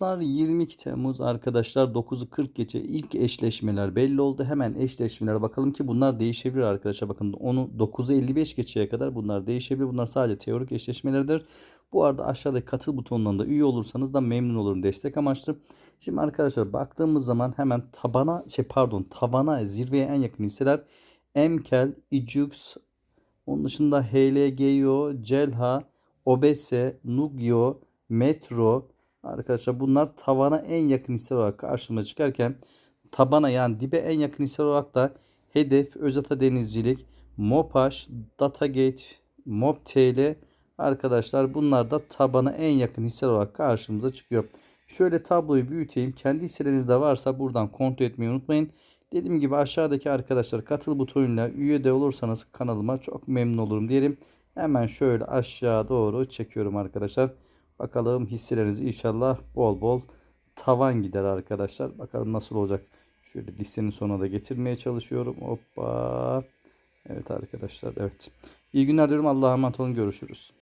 Arkadaşlar 22 Temmuz arkadaşlar 9'u 40 geçe ilk eşleşmeler belli oldu. Hemen eşleşmelere bakalım ki bunlar değişebilir arkadaşlar. Bakın onu 9'u 55 geçeye kadar bunlar değişebilir. Bunlar sadece teorik eşleşmelerdir. Bu arada aşağıdaki katıl butonundan da üye olursanız da memnun olurum destek amaçlı. Şimdi arkadaşlar baktığımız zaman hemen tabana şey pardon tavana zirveye en yakın hisseler Emkel, Ijux, onun dışında HLGO, Celha, Obese, Nugio, Metro, Arkadaşlar bunlar tavana en yakın hisse olarak karşıma çıkarken tabana yani dibe en yakın hisse olarak da Hedef, Özata Denizcilik, Mopaş, Datagate, Mobtl arkadaşlar bunlar da tabana en yakın hisse olarak karşımıza çıkıyor. Şöyle tabloyu büyüteyim. Kendi hisselerinizde varsa buradan kontrol etmeyi unutmayın. Dediğim gibi aşağıdaki arkadaşlar katıl butonuyla üye de olursanız kanalıma çok memnun olurum diyelim. Hemen şöyle aşağı doğru çekiyorum arkadaşlar. Bakalım hisseleriniz inşallah bol bol tavan gider arkadaşlar. Bakalım nasıl olacak. Şöyle listenin sonuna da getirmeye çalışıyorum. Hoppa. Evet arkadaşlar evet. İyi günler diyorum. Allah'a emanet olun. Görüşürüz.